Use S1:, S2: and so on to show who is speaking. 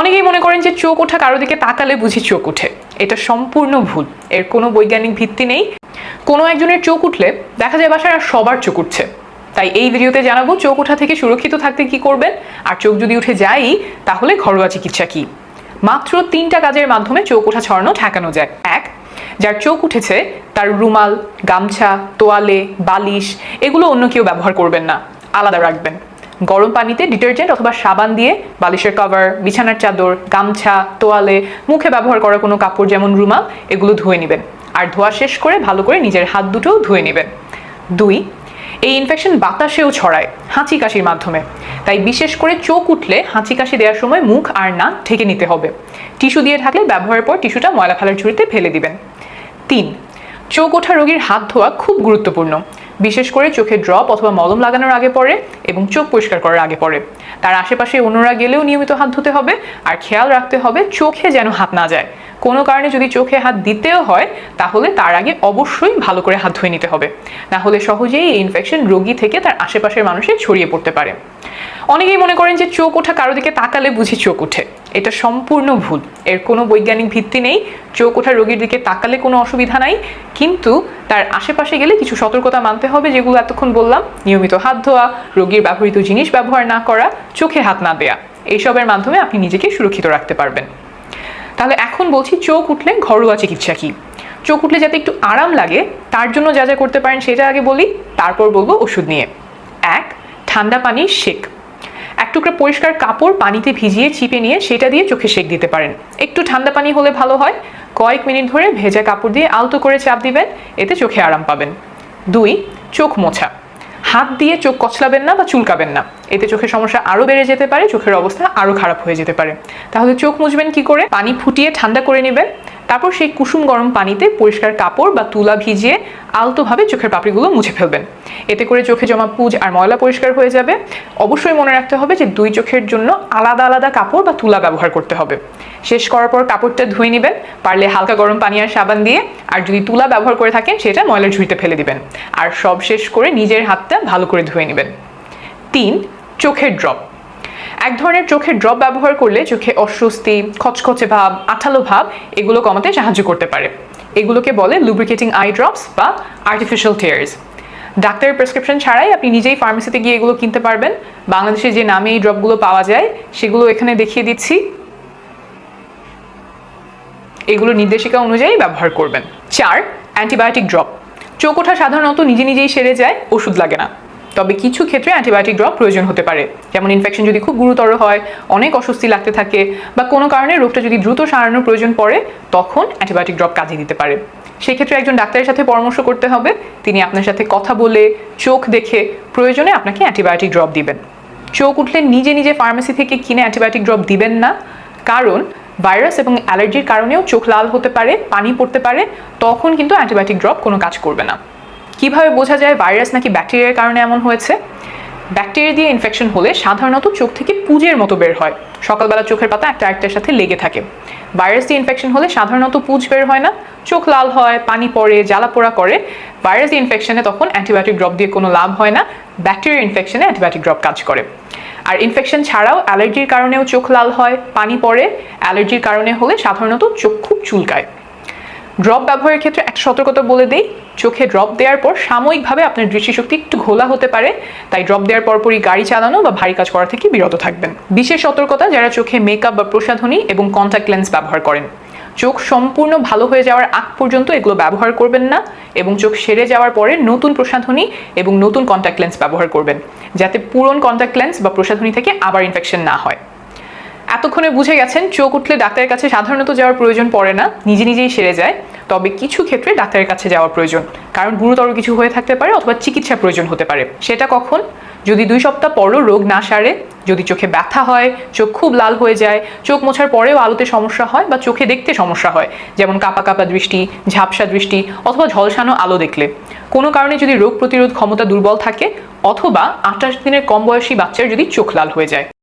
S1: অনেকেই মনে করেন যে চোখ ওঠা কারও দিকে তাকালে বুঝি চোখ ওঠে। এটা সম্পূর্ণ ভুল। এর কোনো বৈজ্ঞানিক ভিত্তি নেই। কোনো একজনের চোখ উঠলে দেখা যায় বাসায় আর সবার চোখ উঠছে। তাই এই ভিডিওতে জানাব চোখ ওঠা থেকে সুরক্ষিত থাকতে কি করবেন, আর চোখ যদি উঠে যায়ই, তাহলে ঘরোয়া চিকিৎসা কি? মাত্র তিনটা কাজের মাধ্যমে চোখ ওঠা ছড়ানো, ঠেকানো যায়। এক, যার চোখ উঠেছে, তার রুমাল, গামছা, তোয়ালে, বালিশ, এগুলো অন্য কেউ ব্যবহার করবেন না। আলাদা রাখবেন। গরম পানিতে ডিটারজেন্ট অথবা সাবান দিয়ে বালিশের কভার, বিছানার চাদর, গামছা, তোয়ালে, মুখে ব্যবহার করা কোনো কাপড় যেমন রুমাল, এগুলো ধুয়ে নেবেন। আর ধোয়া শেষ করে ভালো করে নিজের হাত দুটোও ধুয়ে নেবেন। দুই, এই ইনফেকশন বাতাসেও ছড়ায়, হাঁচি কাশির মাধ্যমে। তাই বিশেষ করে চোখ উঠলে হাঁচি কাশি দেওয়ার সময় মুখ আর নাক ঢেকে নিতে হবে। টিস্যু দিয়ে থাকলে ব্যবহারের পর টিস্যুটা ময়লা ফেলার ঝুড়িতে ফেলে দিবেন। তিন, চোখ ওঠা রোগীর হাত ধোয়া খুব গুরুত্বপূর্ণ। বিশেষ করে চোখে ড্রপ অথবা মলম লাগানোর আগে পরে এবং চোখ পরিষ্কার করার আগে পরে তার আশেপাশে অন্যরা গেলেও নিয়মিত হাত ধুতে হবে আর খেয়াল রাখতে হবে চোখে যেন হাত না যায়। কোনো কারণে যদি চোখে হাত দিতেও হয়, তাহলে তার আগে অবশ্যই ভালো করে হাত ধুয়ে নিতে হবে। না হলে সহজেই এই ইনফেকশন রোগী থেকে তার আশেপাশের মানুষের ছড়িয়ে পড়তে পারে। অনেকেই মনে করেন যে চোখ ওঠা কারও দিকে তাকালে বুঝি চোখ ওঠে। এটা সম্পূর্ণ ভুল। এর কোনো বৈজ্ঞানিক ভিত্তি নেই। চোখ ওঠা রোগীর দিকে তাকালে কোনো অসুবিধা নাই। কিন্তু তার আশেপাশে গেলে কিছু সতর্কতা মানতে হবে, যেগুলো এতক্ষণ বললাম। নিয়মিত হাত ধোয়া, রোগীর ব্যবহৃত জিনিস ব্যবহার না করা, চোখে হাত না দেয়া, এইসবের মাধ্যমে আপনি নিজেকে সুরক্ষিত রাখতে পারবেন। তাহলে এখন বলছি চোখ উঠলে ঘরোয়া চিকিৎসা কি? চোখ উঠলে যাতে একটু আরাম লাগে, তার জন্য যা যা করতে পারেন সেটা আগে বলি, তারপর বলব ওষুধ নিয়ে। এক, ঠান্ডা পানি শেক। এক টুকরা পরিষ্কার কাপড় পানিতে ভিজিয়ে, চিপে নিয়ে সেটা দিয়ে চোখে সেক দিতে পারেন। একটু ঠান্ডা পানি হলে ভালো হয়। কয়েক মিনিট ধরে ভেজা কাপড় দিয়ে আলতো করে চাপ দিবেন, এতে চোখে আরাম পাবেন। দুই, চোখ মোছা। হাত দিয়ে চোখ কচলাবেন না বা চুলকাবেন না। এতে চোখের সমস্যা আরও বেড়ে যেতে পারে, চোখের অবস্থা আরও খারাপ হয়ে যেতে পারে। তাহলে চোখ মুছবেন কি করে? পানি ফুটিয়ে ঠান্ডা করে নেবেন। তারপর সেই কুসুম গরম পানিতে পরিষ্কার কাপড় বা তুলা ভিজিয়ে আলতোভাবে চোখের পাপড়িগুলো মুছে ফেলবেন। এতে করে চোখে জমা পুজ আর ময়লা পরিষ্কার হয়ে যাবে। অবশ্যই মনে রাখতে হবে যে দুই চোখের জন্য আলাদা আলাদা কাপড় বা তুলা ব্যবহার করতে হবে। শেষ করার পর কাপড়টা ধুয়ে নেবেন। পারলে হালকা গরম পানি আর সাবান দিয়ে আর যদি তুলা ব্যবহার করে থাকেন সেটা ময়লার ঝুড়িতে ফেলে দিবেন। আর সব শেষ করে নিজের হাতটা ভালো করে ধুয়ে নেবেন। তিন, চোখের ড্রপ। এক ধরনের চোখের ড্রপ ব্যবহার করলে চোখে অস্বস্তি, খচখচে ভাব, আঠালো ভাব, এগুলো কমাতে সাহায্য করতে পারে। এগুলোকে বলে লুব্রিকেটিং আই ড্রপস বা আর্টিফিশিয়াল টিয়ার্স ডাক্তারের প্রেসক্রিপশন ছাড়াই আপনি নিজেই ফার্মেসিতে গিয়ে এগুলো কিনতে পারবেন। বাংলাদেশে যে নামে এই ড্রপগুলো পাওয়া যায়, সেগুলো এখানে দেখিয়ে দিচ্ছি। এগুলো নির্দেশিকা অনুযায়ী ব্যবহার করবেন। চার অ্যান্টিবায়োটিক ড্রপ চোখ ওঠা সাধারণত নিজে নিজেই সেরে যায়, ওষুধ লাগে না। তবে কিছু ক্ষেত্রে অ্যান্টিবায়োটিক ড্রপ প্রয়োজন হতে পারে। যেমন ইনফেকশন যদি খুব গুরুতর হয়, অনেক অস্বস্তি লাগতে থাকে বা কোনো কারণে রোগটা যদি দ্রুত সারানোর প্রয়োজন পড়ে, তখন অ্যান্টিবায়োটিক ড্রপ কাজে দিতে পারে। সেক্ষেত্রে একজন ডাক্তারের সাথে পরামর্শ করতে হবে। তিনি আপনার সাথে কথা বলে, চোখ দেখে প্রয়োজনে আপনাকে অ্যান্টিবায়োটিক ড্রপ দিবেন। চোখ উঠলে নিজে নিজে ফার্মেসি থেকে কিনে অ্যান্টিবায়োটিক ড্রপ দিবেন না। কারণ ভাইরাস এবং অ্যালার্জির কারণেও চোখ লাল হতে পারে, পানি পড়তে পারে, তখন কিন্তু অ্যান্টিবায়োটিক ড্রপ কোনো কাজ করবে না। কীভাবে বোঝা যায় ভাইরাস নাকি ব্যাকটেরিয়ার কারণে এমন হয়েছে? ব্যাকটেরিয়া দিয়ে ইনফেকশন হলে সাধারণত চোখ থেকে পুজের মতো বের হয়। সকালবেলা চোখের পাতা একটা একটার সাথে লেগে থাকে। ভাইরাস দিয়ে ইনফেকশন হলে সাধারণত পুজ বের হয় না, চোখ লাল হয়, পানি পড়ে, জ্বালা পোড়া করে। ভাইরাস দিয়ে ইনফেকশনে তখন অ্যান্টিবায়োটিক ড্রপ দিয়ে কোনো লাভ হয় না, ব্যাকটেরিয়া ইনফেকশনে অ্যান্টিবায়োটিক ড্রপ কাজ করে। আর ইনফেকশন ছাড়াও অ্যালার্জির কারণেও চোখ লাল হয়, পানি পড়ে। অ্যালার্জির কারণে হলে সাধারণত চোখ খুব চুলকায়। ড্রপ ব্যবহারের ক্ষেত্রে একটা সতর্কতা বলে দিই। চোখে ড্রপ দেওয়ার পর সাময়িকভাবে আপনার দৃষ্টিশক্তি একটু ঘোলা হতে পারে। তাই ড্রপ দেওয়ার পরপরই গাড়ি চালানো বা ভারী কাজ করা থেকে বিরত থাকবেন। বিশেষ সতর্কতা যারা চোখে মেকআপ বা প্রসাধনী এবং কন্ট্যাক্ট লেন্স ব্যবহার করেন। চোখ সম্পূর্ণ ভালো হয়ে যাওয়ার আগ পর্যন্ত এগুলো ব্যবহার করবেন না এবং চোখ সেরে যাওয়ার পরে নতুন প্রসাধনী এবং নতুন কন্ট্যাক্ট লেন্স ব্যবহার করবেন। যাতে পুরন কন্ট্যাক্ট লেন্স বা প্রসাধনী থেকে আবার ইনফেকশন না হয়। এতক্ষণে বুঝে গেছেন, চোখ উঠলে ডাক্তারের কাছে সাধারণত যাওয়ার প্রয়োজন পড়ে না, নিজে নিজেই সেরে যায়। তবে কিছু ক্ষেত্রে ডাক্তারের কাছে যাওয়া প্রয়োজন। কারণ গুরুতর কিছু হয়ে থাকতে পারে অথবা চিকিৎসা প্রয়োজন হতে পারে। সেটা কখন? যদি দুই সপ্তাহ পরও রোগ না সারে, যদি চোখে ব্যথা হয়, চোখ খুব লাল হয়ে যায়, চোখ মোছার পরেও আলোতে সমস্যা হয় বা চোখে দেখতে সমস্যা হয়, যেমন কাপা কাপা দৃষ্টি, ঝাপসা দৃষ্টি অথবা ঝলসানো আলো দেখলে। কোনো কারণে যদি রোগ প্রতিরোধ ক্ষমতা দুর্বল থাকে, অথবা আঠাশ দিনের কম বয়সী বাচ্চার যদি চোখ লাল হয়ে যায়।